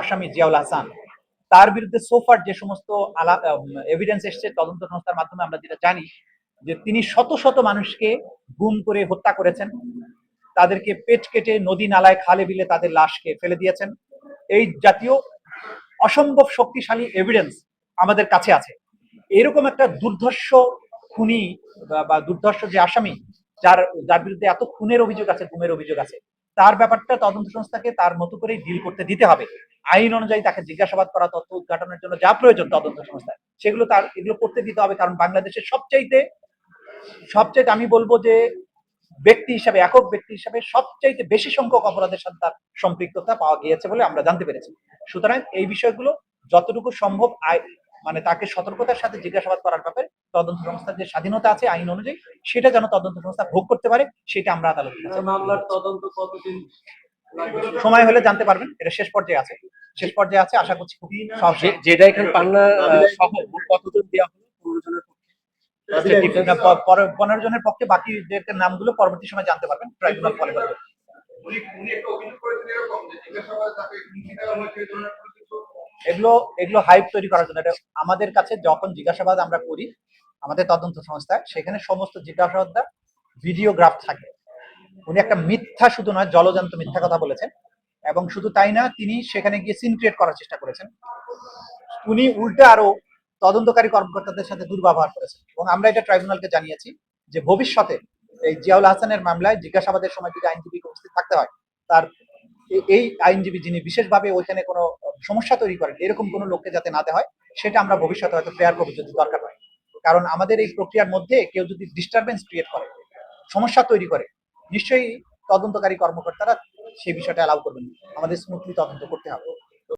আসামি জিয়াউল হাসান, তার বিরুদ্ধে সোফার যে সমস্ত এভিডেন্স এসছে তদন্ত সংস্থার মাধ্যমে আমরা যেটা জানি, যে তিনি শত শত মানুষকে গুম করে হত্যা করেছেন। তাদেরকে পেট কেটে নদী নালায় খালে বিলে তাদের লাশকে ফেলে দিয়েছেন। এই জাতীয় অসম্ভব শক্তিশালী এভিডেন্স আমাদের কাছে আছে। এরকম একটা দুর্ধর্ষ খুনি বা দুর্ধর্ষ যে আসামি, যার যার বিরুদ্ধে এত খুনের অভিযোগ আছে, গুমের অভিযোগ আছে তার ব্যাপারটা তদন্ত সংস্থাকে তার মতো করেই ডিল করতে দিতে হবে। আইন অনুযায়ী তাকে জিজ্ঞাসাবাদ করা, তথ্য উদ্ঘাটনের জন্য যা প্রয়োজন তদন্ত সংস্থায় সেগুলো তার, এগুলো করতে দিতে হবে কারণ বাংলাদেশের সবচাইতে সবচাইতে আমি বলব যে ব্যক্তি হিসাবে, একক ব্যক্তি হিসাবে সবচাইতে বেশি সংখ্যক অপরাধের সাথে তার সম্পৃক্ততা পাওয়া গিয়েছে বলে আমরা জানতে পেরেছি। সুতরাং এই বিষয়গুলো যতটুকু সম্ভব মানে তাকে সতর্কতার সাথে জিজ্ঞাসাবাদ করার ব্যাপারে তদন্ত সংস্থার যে স্বাধীনতা আছে আইন অনুযায়ী সেটা যেন তদন্ত সংস্থা ভোগ করতে পারে সেটা আমরা আদালতের কাছে মামলার তদন্ত কতদিন সময় হলে জানতে পারবেন এটা শেষ পর্যায়ে আছে। শেষ পর্যায়ে আছে আশা করছি খুব সহজ। যে- যেটা এখানে পান্না সহ কতজন দেওয়া হলো? পনেরো জনের পক্ষে? পনেরো জনের বাকিদের নামগুলো পরবর্তী সময় জানতে পারবেন ট্রাইব্যুনাল ফলে এগুলো এগুলো হাইপ তৈরি করার জন্য। এটা আমাদের কাছে যখন জিজ্ঞাসাবাদ আমরা করি, আমাদের তদন্ত সংস্থায়, সেখানে সমস্ত জিজ্ঞাসাবাদটা ভিডিওগ্রাফ থাকে। উনি একটা মিথ্যা শুধু নয়, জলজান্ত মিথ্যা কথা বলেছেন। এবং শুধু তাই না, তিনি সেখানে গিয়ে সিন ক্রিয়েট করার চেষ্টা করেছেন। উনি উল্টে আরও তদন্তকারী কর্মকর্তাদের সাথে দুর্ব্যবহার করেছেন। এবং আমরা এটা ট্রাইব্যুনালকে জানিয়েছি যে ভবিষ্যতে এই জিয়াউল হাসানের মামলায় জিজ্ঞাসাবাদের সময় যদি আইনজীবী উপস্থিত থাকতে হয়, তার এই আইনজীবী যিনি বিশেষভাবে ওইখানে কোনো সমস্যা তৈরি করেন এরকম কোনো লোককে যাতে না দেওয়া হয়, সেটা আমরা ভবিষ্যতে হয়তো প্রেয়ার করব যদি দরকার হয়। কারণ আমাদের এই প্রক্রিয়ার মধ্যে কেউ যদি ডিস্টারবেন্স ক্রিয়েট করে, সমস্যা তৈরি করে, নিশ্চয়ই তদন্তকারী কর্মকর্তারা সেই বিষয়টা অ্যালাউ করবেন। আমাদের স্মুথলি তদন্ত করতে হবে।